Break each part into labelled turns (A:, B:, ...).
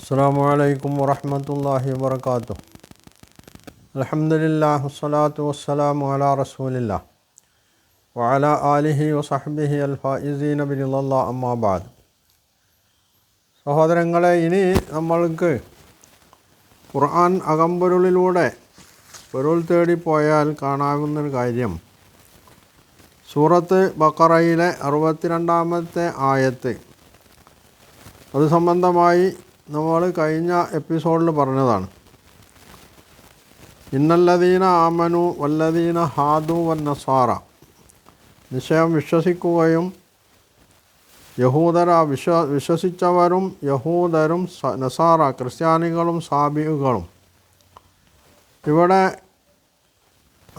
A: السلام عليكم ورحمة الله وبركاته الحمد لله والصلاة والسلام على رسول الله وعلى آله وصحبه الفائزين برضا الله أما بعد സഹോദരങ്ങളെ ഇനി നമ്മൾക്ക് ഖുർആൻ അകമ്പൊരുളിലൂടെ പൊരുൾ തേടി പോയാൽ കാണാവുന്നൊരു കാര്യം സൂറത്ത് ബക്കറയിലെ അറുപത്തിരണ്ടാമത്തെ ആയത്ത് അത് സംബന്ധമായി നമ്മൾ കഴിഞ്ഞ എപ്പിസോഡിൽ പറഞ്ഞതാണ്. ഇന്നല്ലദീന ആമനു വല്ലദീന ഹാദു വൻ നസാറ നിശ്ചയം വിശ്വസിക്കുകയും യഹൂദര വിശ്വ വിശ്വസിച്ചവരും യഹൂദരും നസാറ ക്രിസ്ത്യാനികളും സാബികളും. ഇവിടെ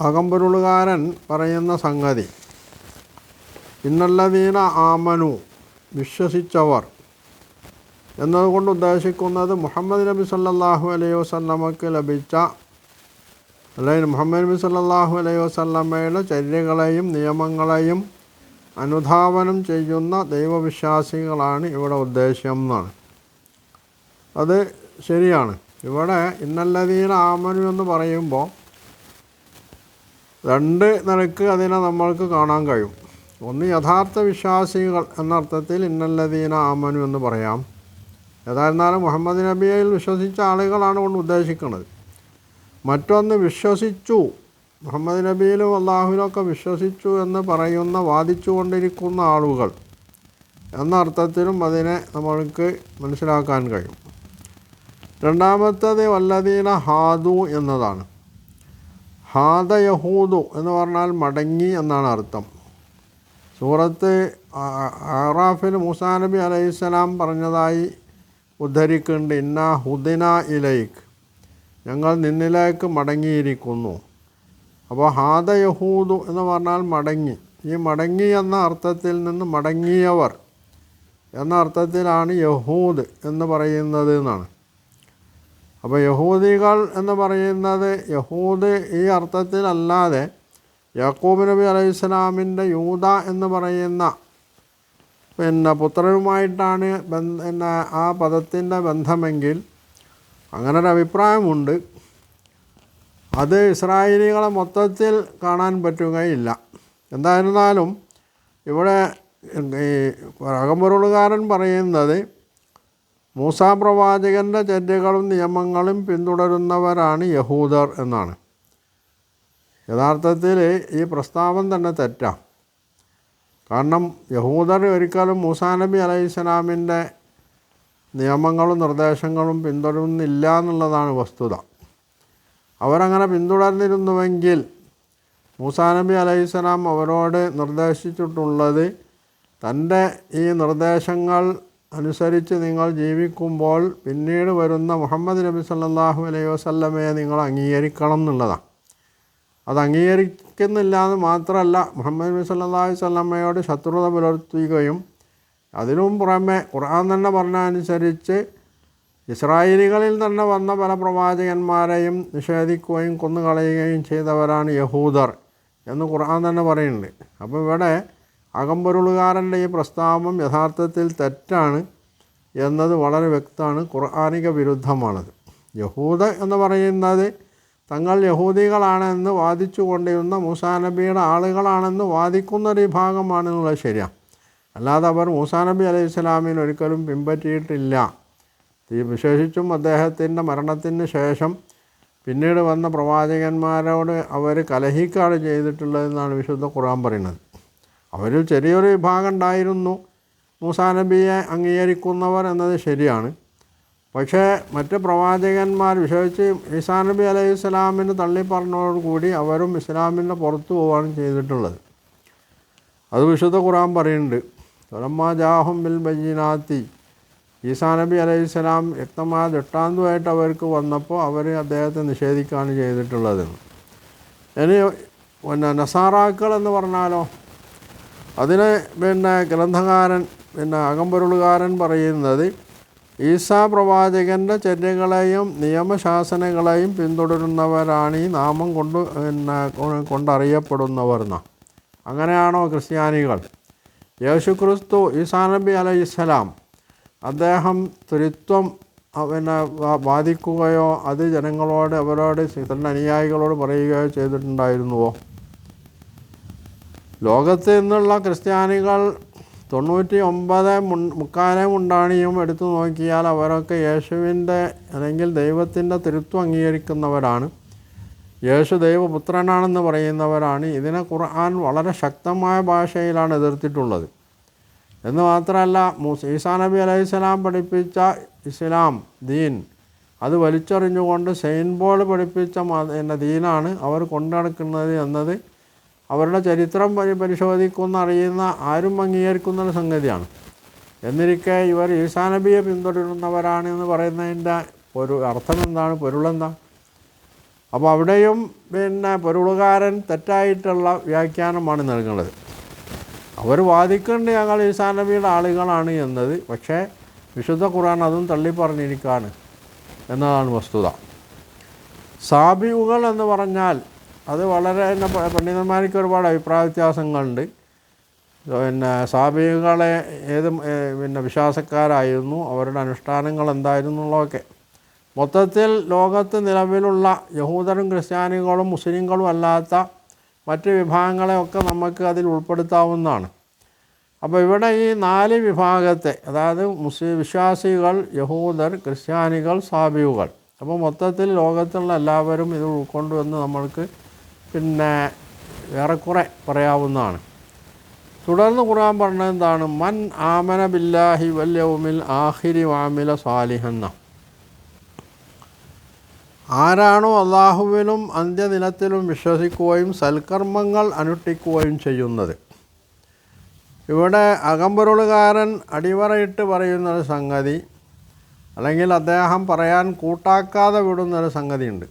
A: അകമ്പൊരുളുകാരൻ പറയുന്ന സംഗതി ഇന്നല്ലദീന ആമനു വിശ്വസിച്ചവർ എന്നതുകൊണ്ട് ഉദ്ദേശിക്കുന്നത് മുഹമ്മദ് നബി സല്ലാഹു അലൈഹി വസ്ലമക്ക് ലഭിച്ച അല്ലെങ്കിൽ മുഹമ്മദ് നബി സല്ലാഹു അലൈഹി വസല്ലമയുടെ ചര്യകളെയും നിയമങ്ങളെയും അനുധാവനം ചെയ്യുന്ന ദൈവവിശ്വാസികളാണ് ഇവിടെ ഉദ്ദേശ്യം എന്നാണ്. അത് ശരിയാണ്. ഇവിടെ ഇന്നല്ലതീന ആമനു എന്ന് പറയുമ്പോൾ രണ്ട് നിലയ്ക്ക് അതിനെ നമ്മൾക്ക് കാണാൻ കഴിയും. ഒന്ന് യഥാർത്ഥ വിശ്വാസികൾ എന്നർത്ഥത്തിൽ ഇന്നല്ലതീന ആമനു എന്ന് പറയാം. ഏതായിരുന്നാലും മുഹമ്മദ് നബിയിൽ വിശ്വസിച്ച ആളുകളാണ് കൊണ്ട് ഉദ്ദേശിക്കുന്നത് മറ്റൊന്ന് വിശ്വസിച്ചു മുഹമ്മദ് നബിയിലും അള്ളാഹുവിനൊക്കെ വിശ്വസിച്ചു എന്ന് പറയുന്ന വാദിച്ചു കൊണ്ടിരിക്കുന്ന ആളുകൾ എന്ന അർത്ഥത്തിലും അതിനെ നമ്മൾക്ക് മനസ്സിലാക്കാൻ കഴിയും രണ്ടാമത്തത് വല്ലദീന ഹാദു എന്നതാണ് ഹാദ യഹൂദു എന്ന് പറഞ്ഞാൽ മടങ്ങി എന്നാണ് അർത്ഥം സൂറത്ത് ആറാഫിൽ മൂസാ നബി അലൈഹിസ്സലാം പറഞ്ഞതായി ഉദ്ധരിക്കുന്നുണ്ട് ഇന്ന ഹുദിന ഇലൈക്ക് ഞങ്ങൾ നിന്നിലേക്ക് മടങ്ങിയിരിക്കുന്നു. അപ്പോൾ ഹാദ യഹൂദു എന്ന് പറഞ്ഞാൽ മടങ്ങി. ഈ മടങ്ങി എന്ന അർത്ഥത്തിൽ നിന്ന് മടങ്ങിയവർ എന്ന അർത്ഥത്തിലാണ് യഹൂദ് എന്ന് പറയുന്നത് എന്നാണ്. അപ്പോൾ യഹൂദികൾ എന്ന് പറയുന്നത് യഹൂദ് ഈ അർത്ഥത്തിലല്ലാതെ യാക്കൂബ് നബി അലൈഹി സ്വലാമിന്റെ യൂത എന്ന് പറയുന്ന പിന്നെ പുത്രനുമായിട്ടാണ് പിന്നെ ആ പദത്തിന്റെ ബന്ധമെങ്കിൽ അങ്ങനെ ഒരു അഭിപ്രായമുണ്ട്. അത് ഇസ്രായേലികളെ മൊത്തത്തിൽ കാണാൻ പറ്റുകയില്ല. എന്തായിരുന്നാലും ഇവിടെ ഈ അകമ്പൊരുളുകാരൻ പറയുന്നത് മൂസാ പ്രവാചകന്റെ ചര്യകളും നിയമങ്ങളും പിന്തുടരുന്നവരാണ് യഹൂദർ എന്നാണ്. യഥാർത്ഥത്തിൽ ഈ പ്രസ്താവം തന്നെ തെറ്റാം. കാരണം യഹൂദർ ഒരിക്കലും മൂസാ നബി അലൈഹി സ്വലാമിന്റെ നിയമങ്ങളും നിർദ്ദേശങ്ങളും പിന്തുടരുന്നില്ല എന്നുള്ളതാണ് വസ്തുത. അവരങ്ങനെ പിന്തുടർന്നിരുന്നുവെങ്കിൽ മൂസാ നബി അലൈഹി സ്വലാം അവരോട് നിർദ്ദേശിച്ചിട്ടുള്ളത് തന്റെ ഈ നിർദ്ദേശങ്ങൾ അനുസരിച്ച് നിങ്ങൾ ജീവിക്കുമ്പോൾ പിന്നീട് വരുന്ന മുഹമ്മദ് നബി സല്ലാഹു അലൈഹി വസല്ലമയെ നിങ്ങൾ അംഗീകരിക്കണം എന്നുള്ളതാണ്. അത് അംഗീകരിക്കുന്നില്ല എന്ന് മാത്രമല്ല മുഹമ്മദ് നബി സല്ലല്ലാഹു അലൈഹി വസല്ലമയോട് ശത്രുത പുലർത്തുകയും അതിനും പുറമെ ഖുർആൻ തന്നെ പറഞ്ഞ അനുസരിച്ച് ഇസ്രായേലികളിൽ തന്നെ വന്ന പല പ്രവാചകന്മാരെയും നിഷേധിക്കുകയും കൊന്നുകളയുകയും ചെയ്തവരാണ് യഹൂദർ എന്ന് ഖുർആൻ തന്നെ പറയുന്നുണ്ട്. അപ്പോൾ ഇവിടെ അകമ്പൊരുളുകാരന്റെ ഈ പ്രസ്താവം യഥാർത്ഥത്തിൽ തെറ്റാണ് എന്നത് വളരെ വ്യക്തമാണ് ഖുർആാനിക വിരുദ്ധമാണത്. യഹൂദ എന്ന് പറയുന്നത് തങ്ങൾ യഹൂദികളാണെന്ന് വാദിച്ചു കൊണ്ടിരുന്ന മൂസാ നബിയുടെ ആളുകളാണെന്ന് വാദിക്കുന്ന ഒരു വിഭാഗമാണെന്നുള്ളത് ശരിയാണ് അല്ലാതെ അവർ മൂസാ നബി അലൈഹി സ്വലാമിന് ഒരിക്കലും പിൻപറ്റിയിട്ടില്ല. വിശേഷിച്ചും അദ്ദേഹത്തിന്റെ മരണത്തിന് ശേഷം പിന്നീട് വന്ന പ്രവാചകന്മാരോട് അവർ കലഹിക്കാണ് ചെയ്തിട്ടുള്ളതെന്നാണ് വിശുദ്ധ ഖുർആൻ പറയുന്നത്. അവരിൽ ചെറിയൊരു വിഭാഗം ഉണ്ടായിരുന്നു. മൂസാ നബിയെ അംഗീകരിക്കുന്നവർ എന്നത് ശരിയാണ്. പക്ഷേ മറ്റ് പ്രവാചകന്മാർ വിശേഷിച്ച് ഈസാ നബി അലൈഹി സ്വലാമിന് തള്ളിപ്പറഞ്ഞതോടുകൂടി അവരും ഇസ്ലാമിന്റെ പുറത്തു പോവുകയാണ് ചെയ്തിട്ടുള്ളത്. അത് വിശുദ്ധ ഖുറാൻ പറയുന്നുണ്ട് തൊലമ്മ ജാഹും ബിൽ ബജീനാത്തി ഈസാ നബി അലൈഹി സ്വലാം വ്യക്തമായ ദൃഷ്ടാന്തമായിട്ട് അവർക്ക് വന്നപ്പോൾ അവർ അദ്ദേഹത്തെ നിഷേധിക്കുകയാണ് ചെയ്തിട്ടുള്ളത്. ഇനി പിന്നെ നസാറാക്കൾ എന്ന് പറഞ്ഞാലോ അതിന് പിന്നെ ഗ്രന്ഥകാരൻ പിന്നെ അകമ്പൊരുളുകാരൻ പറയുന്നത് ഈസാ പ്രവാചകന്റെ ചര്യകളെയും നിയമശാസനങ്ങളെയും പിന്തുടരുന്നവരാണ് ഈ നാമം കൊണ്ട് പിന്നെ കൊണ്ടറിയപ്പെടുന്നവർ എന്ന അങ്ങനെയാണോ ക്രിസ്ത്യാനികൾ? യേശു ക്രിസ്തു ഈസാ നബി അലൈഹിസ്സലാം അദ്ദേഹം ത്രിത്വം പിന്നെ ബാധിക്കുകയോ അത് ജനങ്ങളോട് അവരോട് തന്റെ അനുയായികളോട് പറയുകയോ ചെയ്തിട്ടുണ്ടായിരുന്നുവോ? ലോകത്ത് നിന്നുള്ള ക്രിസ്ത്യാനികൾ തൊണ്ണൂറ്റി ഒമ്പത് മുൻ മുക്കാലെ മുണ്ടാണിയും എടുത്തു നോക്കിയാൽ അവരൊക്കെ യേശുവിന്റെ അല്ലെങ്കിൽ ദൈവത്തിന്റെ തിരുത്വം അംഗീകരിക്കുന്നവരാണ്. യേശു ദൈവപുത്രനാണെന്ന് പറയുന്നവരാണ്. ഇതിനെ ഖുർആൻ വളരെ ശക്തമായ ഭാഷയിലാണ് എതിർത്തിട്ടുള്ളത്. എന്ന് മാത്രമല്ല മൂസ ഈസാ നബി അലൈഹി സ്വലാം പഠിപ്പിച്ച ഇസ്ലാം ദീൻ അത് വലിച്ചെറിഞ്ഞുകൊണ്ട് സെയിൻ ബോൾ പഠിപ്പിച്ച പിന്നെ ദീനാണ് അവർ കൊണ്ടുനടക്കുന്നത് എന്നത് അവരുടെ ചരിത്രം പരി പരിശോധിക്കുന്ന അറിയുന്ന ആരും അംഗീകരിക്കുന്ന ഒരു സംഗതിയാണ്. എന്നിരിക്കെ ഇവർ ഈശാനബിയെ പിന്തുടരുന്നവരാണ് എന്ന് പറയുന്നതിന്റെ ഒരു അർത്ഥം എന്താണ് പൊരുളെന്താ? അപ്പോൾ അവിടെയും പിന്നെ പൊരുളുകാരൻ തെറ്റായിട്ടുള്ള വ്യാഖ്യാനമാണ് നൽകുന്നത് അവർ വാദിക്കേണ്ട ഞങ്ങൾ ഈസാ നബിയുടെ ആളുകളാണ് എന്നത് പക്ഷേ വിശുദ്ധ ഖുർആൻ അതും തള്ളി പറഞ്ഞിരിക്കുകയാണ് എന്നതാണ് വസ്തുത. സാബിയുകൾ എന്ന് പറഞ്ഞാൽ അത് വളരെ തന്നെ പണ്ഡിതന്മാർക്ക് ഒരുപാട് അഭിപ്രായ വ്യത്യാസങ്ങളുണ്ട്. പിന്നെ സാബികളെ ഏത് പിന്നെ വിശ്വാസക്കാരായിരുന്നു. അവരുടെ അനുഷ്ഠാനങ്ങൾ എന്തായിരുന്നു എന്നുള്ളതൊക്കെ മൊത്തത്തിൽ ലോകത്ത് നിലവിലുള്ള യഹൂദരും ക്രിസ്ത്യാനികളും മുസ്ലിങ്ങളും അല്ലാത്ത മറ്റ് വിഭാഗങ്ങളെയൊക്കെ നമുക്ക് അതിൽ ഉൾപ്പെടുത്താവുന്നതാണ്. അപ്പോൾ ഇവിടെ ഈ നാല് വിഭാഗത്തെ അതായത് മുസ്ലിം വിശ്വാസികൾ യഹൂദർ ക്രിസ്ത്യാനികൾ സാബിയുകൾ അപ്പോൾ മൊത്തത്തിൽ ലോകത്തുള്ള എല്ലാവരും ഇത് ഉൾക്കൊണ്ടുവന്ന് നമ്മൾക്ക് പിന്നെ ഏറെക്കുറെ പറയാവുന്നതാണ്. തുടർന്ന് ഖുർആൻ പറഞ്ഞത് എന്താണ്? മൻ ആമന ബില്ലാഹി വല്യവുമിൽ ആഹിരി വാമില സാലിഹെന്ന ആരാണോ അള്ളാഹുവിലും അന്ത്യദിനത്തിലും വിശ്വസിക്കുകയും സൽക്കർമ്മങ്ങൾ അനുഷ്ഠിക്കുകയും ചെയ്യുന്നത്. ഇവിടെ അകമ്പൊരുളുകാരൻ അടിവറയിട്ട് പറയുന്നൊരു സംഗതി അല്ലെങ്കിൽ അദ്ദേഹം പറയാൻ കൂട്ടാക്കാതെ വിടുന്നൊരു സംഗതിയുണ്ട്.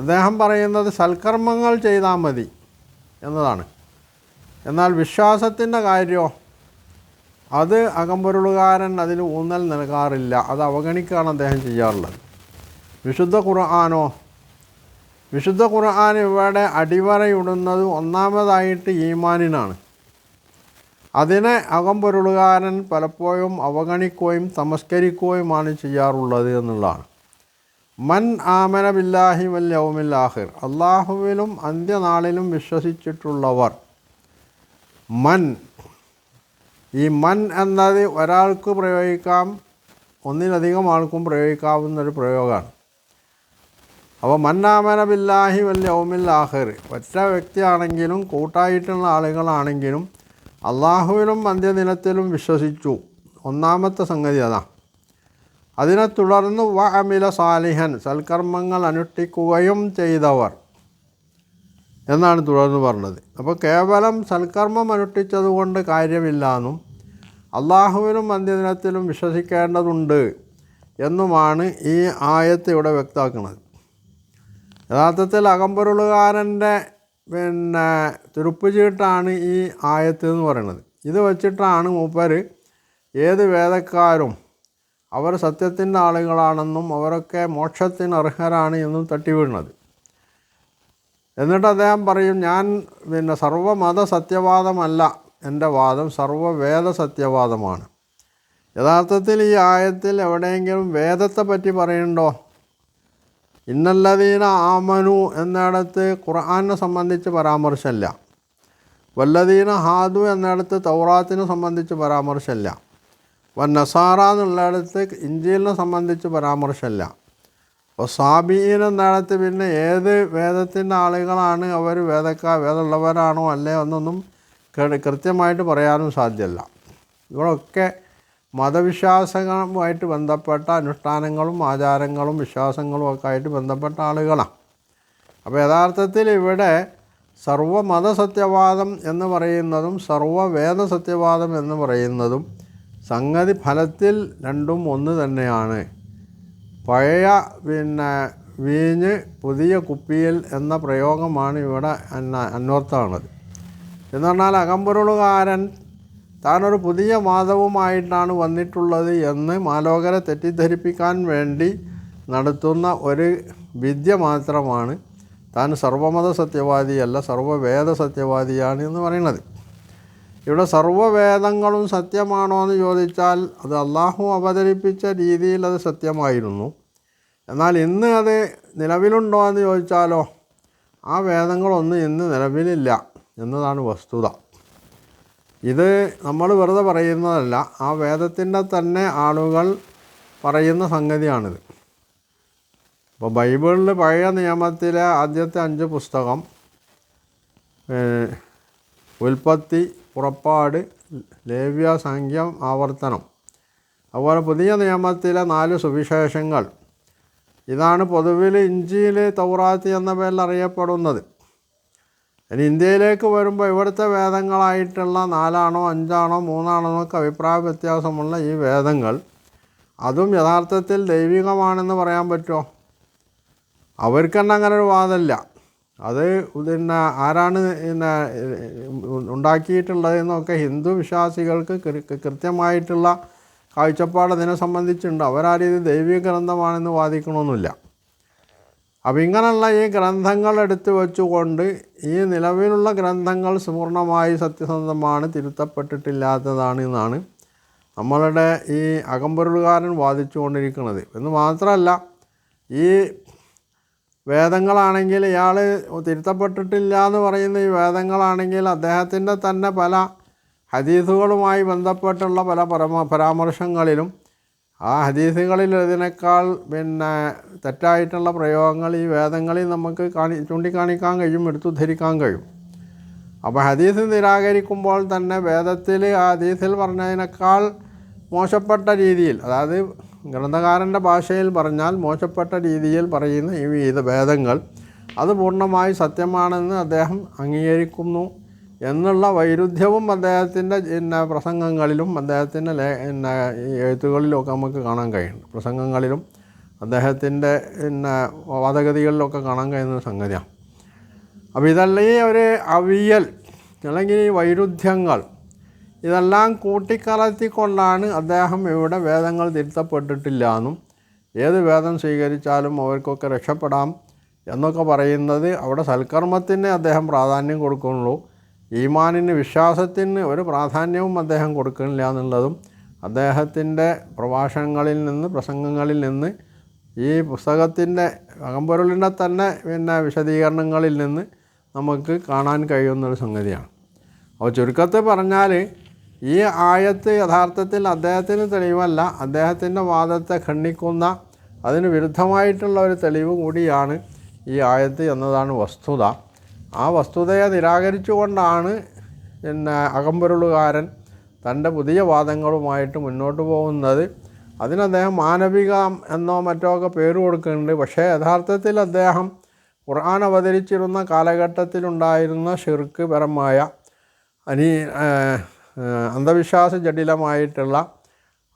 A: അദ്ദേഹം പറയുന്നത് സൽക്കർമ്മങ്ങൾ ചെയ്താൽ മതി എന്നതാണ്. എന്നാൽ വിശ്വാസത്തിന്റെ കാര്യമോ അത് അകമ്പൊരുളുകാരൻ അതിൽ ഊന്നൽ നൽകാറില്ല. അത് അവഗണിക്കുകയാണ് അദ്ദേഹം ചെയ്യാറുള്ളത്. വിശുദ്ധ ഖുർആാനോ? വിശുദ്ധ ഖുർആൻ ഇവിടെ അടിവരയിടുന്നത് ഒന്നാമതായിട്ട് ഈമാനിനാണ്. അതിനെ അകമ്പൊരുളുകാരൻ പലപ്പോഴും അവഗണിക്കുകയും തമസ്കരിക്കുകയുമാണ് ചെയ്യാറുള്ളത് എന്നുള്ളതാണ്. മൻ ആമന ബില്ലാഹി വൽ യൗമിൽ ആഹിർ അള്ളാഹുവിലും അന്ത്യനാളിലും വിശ്വസിച്ചിട്ടുള്ളവർ മൻ. ഈ മൻ എന്നത് ഒരാൾക്ക് പ്രയോഗിക്കാം ഒന്നിലധികം ആൾക്കും പ്രയോഗിക്കാവുന്നൊരു പ്രയോഗമാണ്. അപ്പോൾ മന്നാമന ബില്ലാഹി വൽ യൗമിൽ ആഹിർ ഒറ്റ വ്യക്തിയാണെങ്കിലും കൂട്ടായിട്ടുള്ള ആളുകളാണെങ്കിലും അള്ളാഹുവിലും അന്ത്യദിനത്തിലും വിശ്വസിച്ചു. ഒന്നാമത്തെ സംഗതി അതാ. അതിനെ തുടർന്ന് വ അമില സാലിഹൻ സൽക്കർമ്മങ്ങൾ അനുഷ്ഠിക്കുകയും ചെയ്തവർ. എന്നാണ് തുടർന്ന് പറഞ്ഞത്. അപ്പോൾ കേവലം സൽക്കർമ്മം അനുഷ്ഠിച്ചതുകൊണ്ട് കാര്യമില്ല എന്നും അള്ളാഹുവിനും അന്ത്യദിനത്തിലും വിശ്വസിക്കേണ്ടതുണ്ട് എന്നുമാണ് ഈ ആയത്ത് ഇവിടെ വ്യക്തമാക്കുന്നത്. യഥാർത്ഥത്തിൽ അകമ്പൊരുളുകാരന്റെ പിന്നെ തുരുപ്പുചീട്ടാണ് ഈ ആയത്ത് എന്ന് പറയുന്നത്. ഇത് വച്ചിട്ടാണ് മൂപ്പർ ഏത് വേദക്കാരും അവർ സത്യത്തിന്റെ ആളുകളാണെന്നും അവരൊക്കെ മോക്ഷത്തിന് അർഹരാണ് എന്നും തട്ടിവീഴുന്നത് എന്നിട്ട് അദ്ദേഹം പറയും ഞാൻ പിന്നെ സർവമത സത്യവാദമല്ല എന്റെ വാദം സർവവേദ സത്യവാദമാണ്. യഥാർത്ഥത്തിൽ ഈ ആയത്തിൽ എവിടെയെങ്കിലും വേദത്തെ പറ്റി പറയുന്നുണ്ടോ? ഇന്നല്ലതീന ആമനു എന്നിടത്ത് ഖുർആാനെ സംബന്ധിച്ച് പരാമർശമില്ല. വല്ലതീന ഹാദു എന്നിടത്ത് തൗറാത്തിനെ സംബന്ധിച്ച് പരാമർശമില്ല. വൻ നസാറ എന്നുള്ളിടത്ത് ഇഞ്ചിലിനെ സംബന്ധിച്ച് പരാമർശമില്ല. അപ്പോൾ സാബീൻ എന്നിടത്ത് പിന്നെ ഏത് വേദത്തിന്റെ ആളുകളാണ് അവർ വേദക്കാർ വേദമുള്ളവരാണോ അല്ലേ എന്നൊന്നും കൃത്യമായിട്ട് പറയാനും സാധ്യമല്ല. ഇവിടെയൊക്കെ മതവിശ്വാസങ്ങളുമായിട്ട് ബന്ധപ്പെട്ട അനുഷ്ഠാനങ്ങളും ആചാരങ്ങളും വിശ്വാസങ്ങളും ഒക്കെ ആയിട്ട് ബന്ധപ്പെട്ട ആളുകളാണ്. അപ്പോൾ യഥാർത്ഥത്തിൽ ഇവിടെ സർവമത സത്യവാദം എന്ന് പറയുന്നതും സർവവേദസത്യവാദം എന്ന് പറയുന്നതും സംഗതി ഫലത്തിൽ രണ്ടും ഒന്ന് തന്നെയാണ്. പഴയ പിന്നെ വീഞ്ഞ് പുതിയ കുപ്പിയിൽ എന്ന പ്രയോഗമാണ് ഇവിടെ അന്വർത്ഥമാണത്. എന്ന് പറഞ്ഞാൽ അകമ്പൊരുളുകാരൻ താനൊരു പുതിയ മാധവുമായിട്ടാണ് വന്നിട്ടുള്ളത് എന്ന് മാലോകരെ തെറ്റിദ്ധരിപ്പിക്കാൻ വേണ്ടി നടത്തുന്ന ഒരു വിദ്യ മാത്രമാണ് താൻ സർവമത സത്യവാദിയല്ല സർവവേദ സത്യവാദിയാണ് എന്ന് പറയുന്നത്. ഇവിടെ സർവവേദങ്ങളും സത്യമാണോ എന്ന് ചോദിച്ചാൽ അത് അള്ളാഹു അവതരിപ്പിച്ച രീതിയിൽ അത് സത്യമായിരുന്നു. എന്നാൽ ഇന്ന് അത് നിലവിലുണ്ടോ എന്ന് ചോദിച്ചാലോ ആ വേദങ്ങളൊന്നും ഇന്ന് നിലവിലില്ല എന്നതാണ് വസ്തുത. ഇത് നമ്മൾ വെറുതെ പറയുന്നതല്ല ആ വേദത്തിന്റെ തന്നെ ആളുകൾ പറയുന്ന സംഗതിയാണിത്. ഇപ്പോൾ ബൈബിളിൽ പഴയ നിയമത്തിലെ ആദ്യത്തെ അഞ്ച് പുസ്തകം ഉൽപ്പത്തി പുറപ്പാട് ലേവ്യ സംഖ്യം ആവർത്തനം. അതുപോലെ പുതിയ നിയമത്തിലെ നാല് സുവിശേഷങ്ങൾ. ഇതാണ് പൊതുവിൽ ഇഞ്ചിയിൽ തൗറാത്ത് എന്ന പേരിൽ അറിയപ്പെടുന്നത്. ഇനി ഇന്ത്യയിലേക്ക് വരുമ്പോൾ ഇവിടുത്തെ വേദങ്ങളായിട്ടുള്ള നാലാണോ അഞ്ചാണോ മൂന്നാണോ എന്നൊക്കെ അഭിപ്രായ വ്യത്യാസമുള്ള ഈ വേദങ്ങൾ അതും യഥാർത്ഥത്തിൽ ദൈവികമാണെന്ന് പറയാൻ പറ്റുമോ? അവർക്ക് തന്നെ അങ്ങനെ ഒരു വാദമില്ല. അത് പിന്നെ ആരാണ് പിന്നെ ഉണ്ടാക്കിയിട്ടുള്ളത് എന്നൊക്കെ ഹിന്ദു വിശ്വാസികൾക്ക് കൃത്യമായിട്ടുള്ള കാഴ്ചപ്പാട് അതിനെ സംബന്ധിച്ചുണ്ട് അവരാരും ദൈവിക ഗ്രന്ഥമാണെന്ന് വാദിക്കണമെന്നില്ല അപ്പം ഇങ്ങനെയുള്ള ഈ ഗ്രന്ഥങ്ങൾ എടുത്തു വെച്ചുകൊണ്ട് ഈ നിലവിലുള്ള ഗ്രന്ഥങ്ങൾ പൂർണമായി സത്യസന്ധമാണ് തിരുത്തപ്പെട്ടിട്ടില്ലാത്തതാണ് എന്നാണ് നമ്മളുടെ ഈ അകമ്പൊരുളുകാരൻ വാദിച്ചുകൊണ്ടിരിക്കുന്നത്. എന്ന് മാത്രമല്ല ഈ വേദങ്ങളാണെങ്കിൽ ഇയാൾ തിരുത്തപ്പെട്ടിട്ടില്ല എന്ന് പറയുന്ന ഈ വേദങ്ങളാണെങ്കിൽ അദ്ദേഹത്തിന്റെ തന്നെ പല ഹദീസുകളുമായി ബന്ധപ്പെട്ടുള്ള പല പരമ പരാമർശങ്ങളിലും ആ ഹദീസുകളിൽ ഇതിനേക്കാൾ പിന്നെ തെറ്റായിട്ടുള്ള പ്രയോഗങ്ങൾ ഈ വേദങ്ങളിൽ നമുക്ക് കാണി ചൂണ്ടിക്കാണിക്കാൻ കഴിയും എടുത്തുദ്ധരിക്കാൻ കഴിയും. അപ്പോൾ ഹദീസ് നിരാകരിക്കുമ്പോൾ തന്നെ വേദത്തിൽ ആ ഹദീസിൽ പറഞ്ഞതിനേക്കാൾ മോശപ്പെട്ട രീതിയിൽ അതായത് ഗ്രന്ഥകാരന്റെ ഭാഷയിൽ പറഞ്ഞാൽ മോശപ്പെട്ട രീതിയിൽ പറയുന്ന ഈ വിധ ഭേദങ്ങൾ അത് പൂർണമായി സത്യമാണെന്ന് അദ്ദേഹം അംഗീകരിക്കുന്നു എന്നുള്ള വൈരുദ്ധ്യവും അദ്ദേഹത്തിന്റെ പിന്നെ പ്രസംഗങ്ങളിലും അദ്ദേഹത്തിന്റെ ലേ പിന്നെ എഴുത്തുകളിലുമൊക്കെ നമുക്ക് കാണാൻ കഴിയുന്നു പ്രസംഗങ്ങളിലും അദ്ദേഹത്തിന്റെ പിന്നെ വാദഗതികളിലൊക്കെ കാണാൻ കഴിയുന്ന സംഗതിയാണ്. അപ്പോൾ ഇതല്ല ഈ ഒരു അവിയൽ അല്ലെങ്കിൽ ഈ വൈരുദ്ധ്യങ്ങൾ ഇതെല്ലാം കൂട്ടിക്കലർത്തിക്കൊണ്ടാണ് അദ്ദേഹം ഇവിടെ വേദങ്ങൾ തിരുത്തപ്പെട്ടിട്ടില്ല എന്നും ഏത് വേദം സ്വീകരിച്ചാലും അവർക്കൊക്കെ രക്ഷപ്പെടാം എന്നൊക്കെ പറയുന്നത് അവിടെ സൽക്കർമ്മത്തിന് അദ്ദേഹം പ്രാധാന്യം കൊടുക്കുന്നുള്ളൂ. ഈമാനിന് വിശ്വാസത്തിന് ഒരു പ്രാധാന്യവും അദ്ദേഹം കൊടുക്കുന്നില്ല എന്നുള്ളതും അദ്ദേഹത്തിന്റെ പ്രഭാഷണങ്ങളിൽ നിന്ന് പ്രസംഗങ്ങളിൽ നിന്ന് ഈ പുസ്തകത്തിന്റെ അകമ്പൊരുളിന്റെ തന്നെ പിന്നെ വിശദീകരണങ്ങളിൽ നിന്ന് നമുക്ക് കാണാൻ കഴിയുന്നൊരു സംഗതിയാണ്. അപ്പോൾ ചുരുക്കത്തിൽ പറഞ്ഞാൽ ഈ ആയത്ത് യഥാർത്ഥത്തിൽ അദ്ദേഹത്തിന് തെളിവല്ല. അദ്ദേഹത്തിന്റെ വാദത്തെ ഖണ്ഡിക്കുന്ന അതിന് വിരുദ്ധമായിട്ടുള്ള ഒരു തെളിവ് കൂടിയാണ് ഈ ആയത്ത് എന്നതാണ് വസ്തുത. ആ വസ്തുതയെ നിരാകരിച്ചുകൊണ്ടാണ് പിന്നെ അകമ്പൊരുളുകാരൻ തന്റെ പുതിയ വാദങ്ങളുമായിട്ട് മുന്നോട്ട് പോകുന്നത്. അതിന് അദ്ദേഹം മാനവിക എന്നോ മറ്റോ ഒക്കെ പേര് കൊടുക്കുന്നുണ്ട്. പക്ഷേ യഥാർത്ഥത്തിൽ അദ്ദേഹം ഖുർആൻ അവതരിച്ചിരുന്ന കാലഘട്ടത്തിലുണ്ടായിരുന്ന ഷിർക്ക് പരമായ അനി അന്ധവിശ്വാസ ജടിലമായിട്ടുള്ള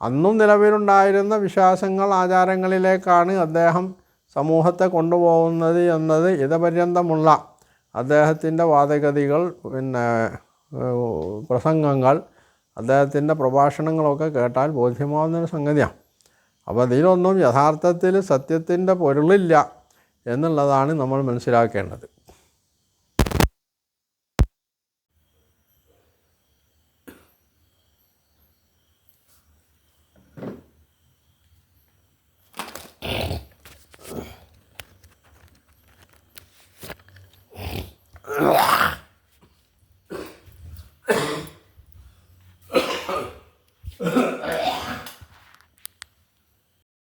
A: അന്നും നിലവിലുണ്ടായിരുന്ന വിശ്വാസങ്ങൾ ആചാരങ്ങളിലേക്കാണ് അദ്ദേഹം സമൂഹത്തെ കൊണ്ടുപോകുന്നത് എന്നത് ഇതപര്യന്തമുള്ള അദ്ദേഹത്തിന്റെ വാദഗതികൾ പിന്നെ പ്രസംഗങ്ങൾ അദ്ദേഹത്തിന്റെ പ്രഭാഷണങ്ങളൊക്കെ കേട്ടാൽ ബോധ്യമാവുന്നൊരു സംഗതിയാണ്. അപ്പോൾ അതിലൊന്നും യഥാർത്ഥത്തിൽ സത്യത്തിന്റെ പൊരുളില്ല എന്നുള്ളതാണ് നമ്മൾ മനസ്സിലാക്കേണ്ടത്.